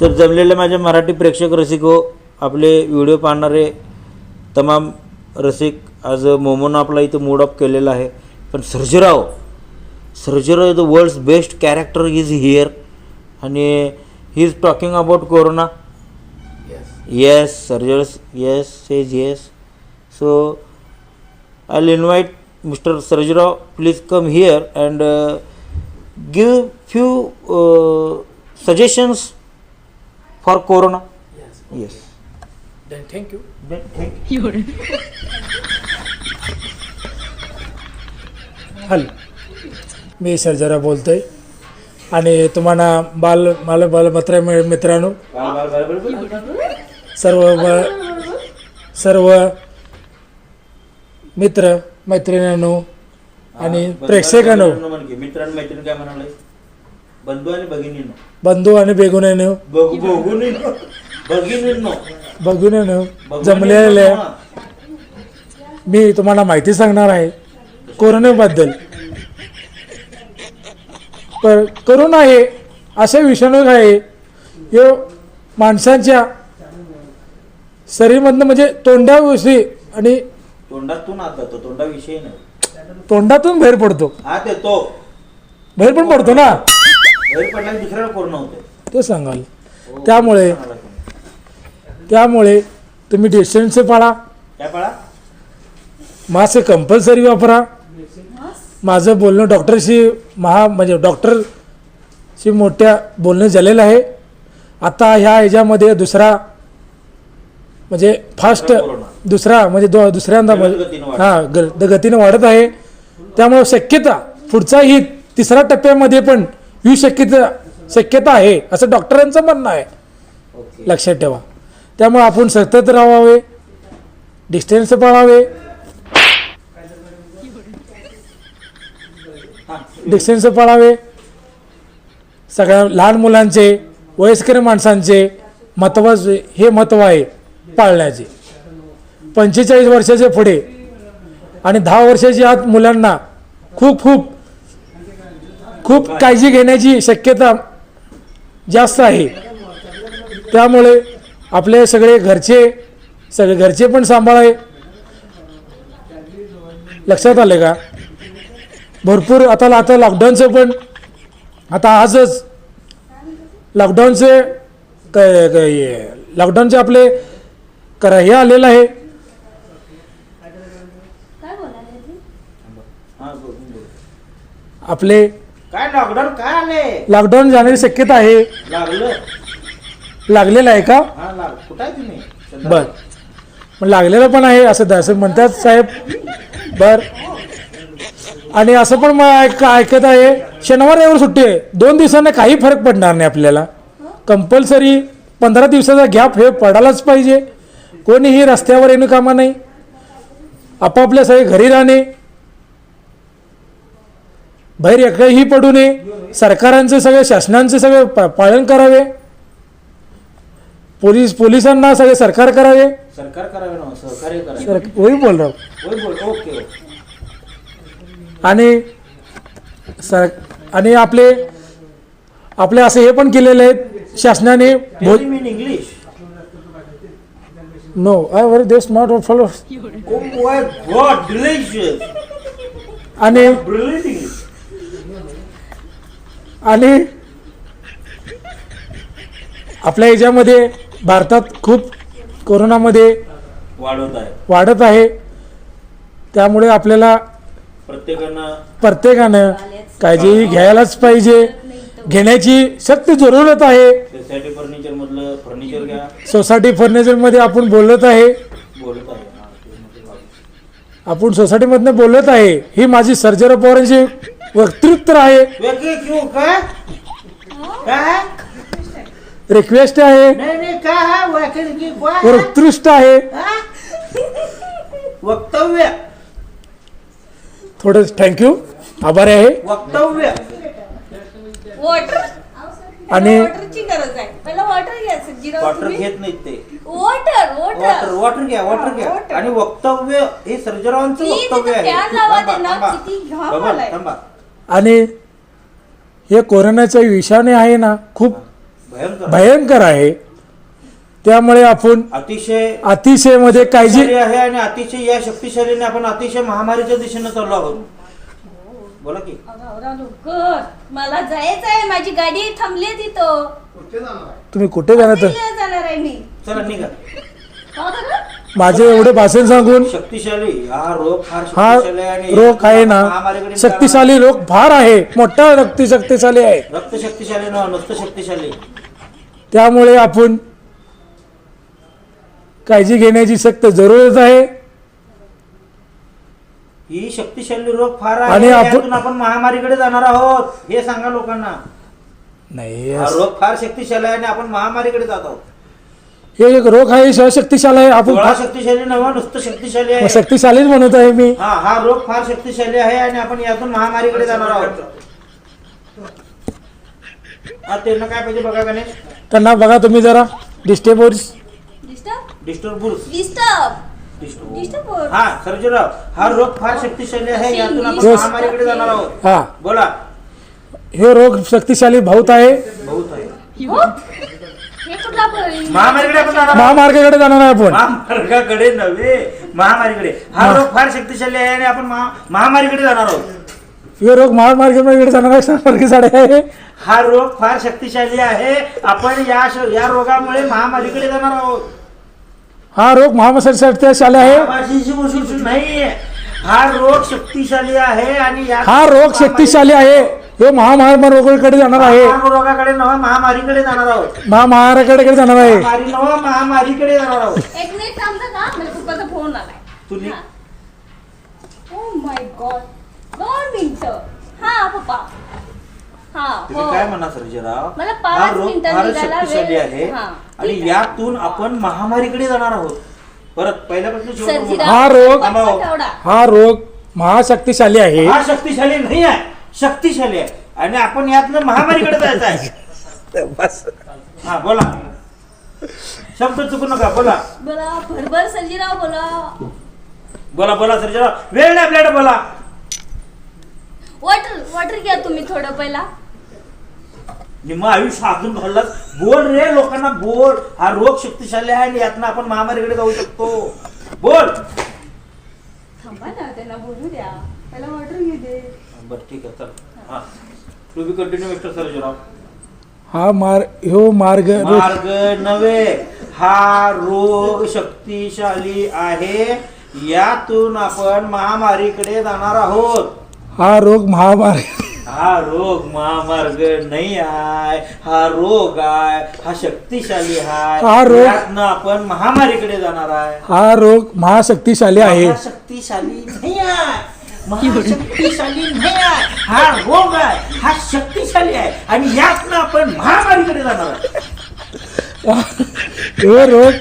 तर जमलेले माझे मराठी प्रेक्षक रसिक हो आपले व्हिडिओ पाहणारे तमाम रसिक आज मोमोनं आपला इथं मूड ऑफ केलेला आहे. पण Sarjerao Sarjerao the world's best character is here आणि he is talking about corona yes Sarjerao yes says yes so I invite mister Sarjerao please come here and give few suggestions for corona. Yes Then thank you. Hello. मी सर्जरा बोलतोय. आणि तुम्हाला बाल मला बालमित्र मित्रांनो. सर्व सर्व मित्र मैत्रिणींनो आणि प्रेक्षकांनो. मित्रांनो मैत्रिणी काय म्हणाले? बंधू आणि भगिनींनो. बंधू आणि बेगुनीनो. बघू बघूनींनो भगिनींनो. बघून जमलेले मी तुम्हाला माहिती सांगणार आहे कोरोनाबद्दल. पर कोरोना हे असे विषाणू आहे यो माणसांच्या शरीरमधनं म्हणजे तोंडाविषयी आणि तोंडातून आता तो तोंडा विषय नाही. तोंडातून बाहेर पडतो. येतो. बाहेर पण पडतो ना? ते सांगाल. त्यामुळे त्यामुळे तुम्ही डिस्टन्स पाळा. मास्क कंपल्सरी वापरा. माझं बोलणं डॉक्टरशी महा म्हणजे डॉक्टरशी मोठ्या बोलणं झालेलं आहे. आता ह्या ह्याच्यामध्ये दुसरा म्हणजे फास्ट. दुसरा म्हणजे दो दुसऱ्यांदा. हां ग गतीनं वाढत आहे. त्यामुळे शक्यता पुढचाही तिसऱ्या टप्प्यामध्ये पण येऊ शक्यता शक्यता आहे असं डॉक्टरांचं म्हणणं आहे. लक्षात ठेवा. त्यामुळे आपण सतत राहावे डिस्टन्स पाळावे. डिस्टन्स पाळावे. सगळ्या लहान मुलांचे वयस्कर माणसांचे महत्त्वाचे हे महत्त्व आहे पाळण्याचे. पंचेचाळीस वर्षाचे पुढे आणि दहा वर्षाच्या आत मुलांना खूप खूप खूप काळजी घेण्याची शक्यता जास्त आहे त्यामुळे आपले सगळे घरचे सगळे घरचे पण सांभाळावे लक्षात आले का भरपूर आता आता लॉकडाऊनचं पण आता आजच लॉकडाऊनचे काय काय लॉकडाऊनचे आपले करा हे आलेलं आहे? हा. आपले काय लॉकडाऊन काय आले लॉकडाऊन जाण्याची शक्यता आहे. लागलं. लागलेलं आहे का? हा लाग कुठं आहे तुम्ही? बर. पण लागलेलं पण आहे असं असं म्हणतात साहेब. बर. आणि असं पण मग ऐक ऐकत आहे शनिवार रविवार सुट्टी आहे. दोन दिवसांना काही फरक पडणार नाही आपल्याला. कंपल्सरी पंधरा दिवसाचा गॅप हे पडायलाच पाहिजे. कोणीही रस्त्यावर येणं कामा नाही. आपापल्या सगळे घरी राहणे. बाहेर एकही पडू नये सरकारांचं सगळे शासनांचं सगळे पा- पालन करावे पोलीस पोलिसांना सगळे सरकार करावे सरकार करावे ना सहकार्य करावे सर वही बोल रहा. होय बोल ओके ओके आणि सर आणि आपले आपले असे हे पण केलेले आहेत शासनाने. नो आय वर देश नॉट फॉलो. आणि. आणि आपल्या ह्याच्यामध्ये भारतात खूप कोरोनामध्ये वाढवत आहे. वाढत आहे. त्यामुळे आपल्याला प्रत्येकानं प्रत्येकानं काळजी घ्यायलाच पाहिजे. घेण्याची सक्त जरूरत आहे. सोसायटी फर्निचर मधलं फर्निचर घ्या. सोसायटी फर्निचरमध्ये आपण बोलत आहे. बोलत आहे. मध्ये. आपण सोसायटीमधनं बोलत आहे. ही माझी सर्जरा पवारांची वक्तृत्व आहे वेगळे काय रिक्वेस्ट आहे. नाही नाही काय है वकील की काय वक्तृष्ट आहे. हा? वक्तव्य. थोडं थँक्यू आभार आहे. वक्तव्य. वॉटर आणि- वॉटरची गरज आहे. पहिला वॉटर घ्यायचं जिरा वॉटर घेत नाहीत ते. वॉटर वॉटर वॉटर वॉटर घ्या वॉटर घ्या. आणि वक्तव्य हे सर्जरावांचं वक्तव्य आहे. fan लावा थांबा, त्यांना, थांबा. किती घाम थांबा, आलाय. थांबा. आणि हे कोरोनाचा विषाणू आहे ना खूप भयंकर. भयंकर आहे. त्यामुळे आपण अतिशय अतिशयमध्ये काळजी आहे आणि अतिशय या शक्तिशालीने आपण अतिशय महामारीच्या दिशेने चाललो आहोत. बोला की. लवकर. मला जायचं आहे माझी गाडी थांबली आहे तिथं. तुम्ही कुठे जाणार? तर जाणार आहे मी. चला निघा? माझे एवढे भाषण सांगून शक्तिशाली हा रोग फार हा शक्तिशाली आहे आणि रोग आहे ना महामारीकडे शक्तिशाली रोग फार आहे. मोठा रक्ती शक्तिशाली आहे. रक्त शक्तिशाली न नुसतं शक्तिशाली. त्यामुळे आपण काळजी घेण्याची सक्त जरूरत आहे. ही शक्तिशाली रोग फार आहे. आणि आपण- यातून आपण महामारीकडे जाणार आहोत. हे सांगा लोकांना. नाही हा रोग फार शक्तिशाली आहे आणि आपण महामारीकडे जात आहोत. हे एक रोग आहे शक्तिशाली शक्तिशाली आहे. आपण थोडा शक्तिशाली नव्हा नुसतं शक्तिशाली आहे. शक्तिशालीच म्हणत आहे मी. हा हा रोग फार शक्तिशाली आहे आणि आपण यातून महामारीकडे जाणार आहोत. हा त्यांना काय पाहिजे बघा गणेश? त्यांना बघा तुम्ही जरा. डिस्टेबर्स डिस्टर्ब? डिस्टर्बुर्स डिस्टर्ब? डिस्टर्ब डिस्टर्ब हा सर्जेराव हा रोग फार शक्तिशाली आहे यातून आपण Yes. महामारीकडे जाणार आहोत. हा. बोला. हे रोग शक्तिशाली बहुत आहे. बहुत आहे. हो? महामारीकडे आपण जाणार आहोत. महामार्गाकडे जाणार आहे आपण. महामार्गाकडे नव्हे महामारीकडे हा रोग फार शक्तिशाली आहे आणि आपण महा- महामारीकडे जाणार आहोत. हे रोग महामार्गाकडे जाणार आहे महामार्गाकडे आहे. हा रोग फार शक्तिशाली आहे. आपण या श- या रोगामुळे महामारीकडे जाणार आहोत. हा रोग महामार्गासाठी आहे. भाषेची गोष्ट नाहीये हा रोग शक्तिशाली आहे आणि या हा रोग शक्तिशाली आहे. हे महामार्गाकडे जाणार आहे. हा रोगाकडे नव्हा महामारीकडे जाणार आहोत. महामार्गाकडे जाणार आहे. महामारी नव्हा महामारीकडे जाणार आहोत. एक मिनिट थांबता का मला पप्पाचा फोन आलाय. ओ माय गॉड दोन मिनिट. हा पप्पा. हा तुम्ही हो. काय म्हणा सर्जेराव मला पाच हा रोग मिनिटं फारच निघायला शक्तिशाली वेळ- आहे. हा, आणि ठीक आहे. यातून आपण महामारीकडे जाणार आहोत. परत पहिल्यापासून शेवटपर्यंत सर्जीराव, बोला. हा रोग- थांबा. हा रोग महाशक्तिशाली आहे. हा शक्तिशाली नाही आहे. शक्तिशाली आहे. आणि आपण यातनं महामारीकडे जायचं आहे. हा बोला. शब्द चुकू नका बोला. बोला भरभर सर्जीराव बोला. बोला बोला सर्जेराव. वेळ नाही आपल्याकडे बोला. वॉटर वॉटर घ्या तुम्ही थोडं पहिला. निम्म आयुष्य अजून घाललास बोल रे लोकांना बोल. हा रोग शक्तिशाली आहे आणि यातनं आपण महामारीकडे जाऊ शकतो. बोल. थांबा ना त्यांना बोलू द्या. पहिला वॉटर घेऊ दे. बरं ठीक आहे चल. हा. To be continue mister Sarjerao हा मार्ग ह्यो मार्ग रोग मार्ग नव्हे हा रोग शक्तिशाली आहे. यातून आपण महामारीकडे जाणार आहोत. हा रोग महामार्ग हा रोग महामार्ग नाही आहे. हा रोग आहे हा शक्तिशाली आहे. हा रोग- यातनं आपण महामारीकडे जाणार आहे. हा रोग महाशक्तिशाली आहे. हा शक्तिशाली नाही आहे. महाशक्तिशाली नाही आहे हा रोग आहे हा शक्तिशाली आहे. आणि यातनं आपण महामारीकडे जाणार आहे. रोग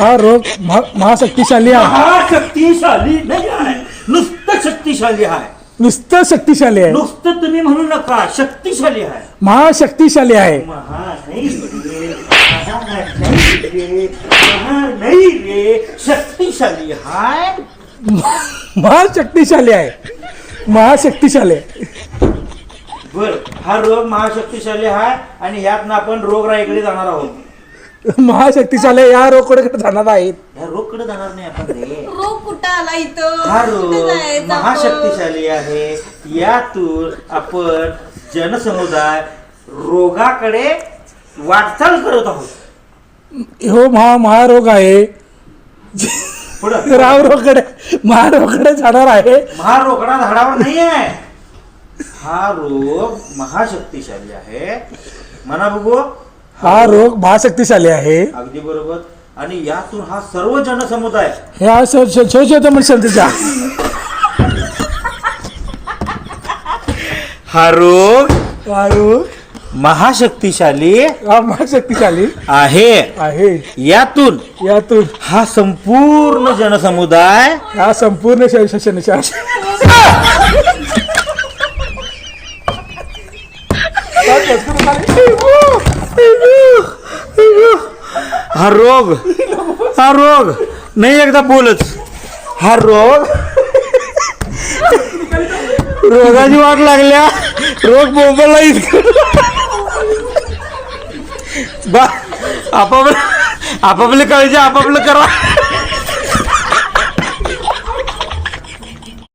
हा रोग महा- महाशक्तिशाली आहे. महाशक्तिशाली नाही आहे. नुसतं शक्तिशाली आहे. नुसतं शक्तिशाली आहे. नुसतं तुम्ही म्हणू नका शक्तिशाली आहे. महाशक्तिशाली आहे. महा नाही रे महा नाही रे महा नाही रे शक्तिशाली हाय महाशक्तिशाली आहे. महाशक्तिशाली आहे. बर हा रोग महाशक्तिशाली आहे आणि ह्यातनं आपण रोगराईकडे जाणार आहोत. महाशक्तिशाली आहे. या रोगकडे जाणार आहेत. ह्या रोगकडे जाणार नाही आपण रे रोग कुठं आला इथं? हा कुठं रोग जायचं आपण? महाशक्तिशाली आहे. यातून आपण जनसमुदाय रोगाकडे वाटचाल करत आहोत. ह्यो महा महारोग आहे. पुढं. रावरोगकडे महारोगकडे जाणार आहे. हा रोकडा झाडावर नाही आहे हा रोग महाशक्तिशाली आहे. म्हणा बघू. हा रोग महाशक्तिशाली आहे. अगदी बरोबर. आणि यातून हा सर्व जनसमुदाय. ह्या मनशांतीच्या हा रोग हा रोग महाशक्तिशाली महाशक्तिशाली आहे. आहे. यातून यातून. हा संपूर्ण जनसमुदाय हा संपूर्ण हा रोग हा रोग. नाही एकदा बोलच. हा रोग. रोगाची वाट लागल्या. रोग बोंबला इतकं. बा आपापलं आपापली काळजी आपापलं करा